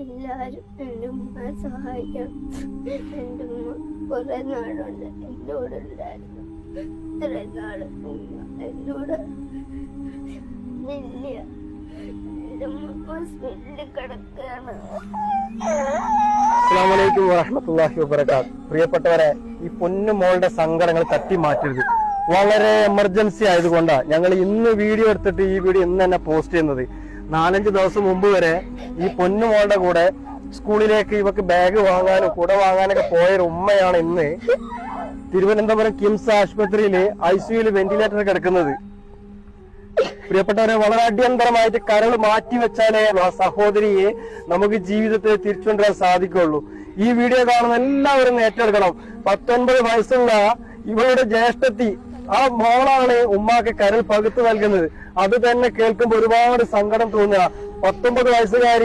എല്ലാരും എന്റെ ഉമ്മ സഹായിക്കണം എന്റെ ഉമ്മ കുറെ നാളുണ്ട്. എന്നോട് ഉണ്ടായിരുന്നു ഇത്രയും നാൾ എന്നോട് ഇല്ല എന്റെ ഉമ്മ ഹോസ്പിറ്റലിൽ കിടക്കുകയാണ്. അസ്സാമലൈക്കും വറഹമത്തല്ലാഹി വബർക്കാത്ത് പ്രിയപ്പെട്ടവരെ ഈ പൊന്നു മോളുടെ സങ്കടങ്ങൾ തട്ടി മാറ്റരുത്. വളരെ എമർജൻസി ആയതുകൊണ്ടാണ് ഞങ്ങൾ ഇന്ന് വീഡിയോ എടുത്തിട്ട് ഈ വീഡിയോ ഇന്ന് തന്നെ പോസ്റ്റ് ചെയ്യുന്നത്. നാലഞ്ച് ദിവസം മുമ്പ് വരെ ഈ പൊന്നു മോളുടെ കൂടെ സ്കൂളിലേക്ക് ഇവക്ക് ബാഗ് വാങ്ങാനും കുട വാങ്ങാനൊക്കെ പോയൊരു ഉമ്മയാണ് ഇന്ന്. തിരുവനന്തപുരം കിംസ് ആശുപത്രിയിൽ ഐ സിയുയിൽ വെന്റിലേറ്റർ കിടക്കുന്നത്. പ്രിയപ്പെട്ടവരെ വളരെ അടിയന്തരമായിട്ട് കരൾ മാറ്റി വെച്ചാലേ ആ സഹോദരിയെ നമുക്ക് ജീവിതത്തിൽ തിരിച്ചുകൊണ്ടുവരാൻ സാധിക്കുള്ളൂ ഈ വീഡിയോ കാണുന്ന എല്ലാവരും ഏറ്റെടുക്കണം. പത്തൊൻപത് വയസ്സുള്ള ഇവളുടെ ജ്യേഷ്ഠത്തി ആ മോളാണ് ഉമ്മാക്ക് കരൾ പകുത്തു നൽകുന്നത്. അത് തന്നെ കേൾക്കുമ്പോൾ ഒരുപാട് സങ്കടം തോന്നുക. പത്തൊമ്പത് വയസ്സുകാരി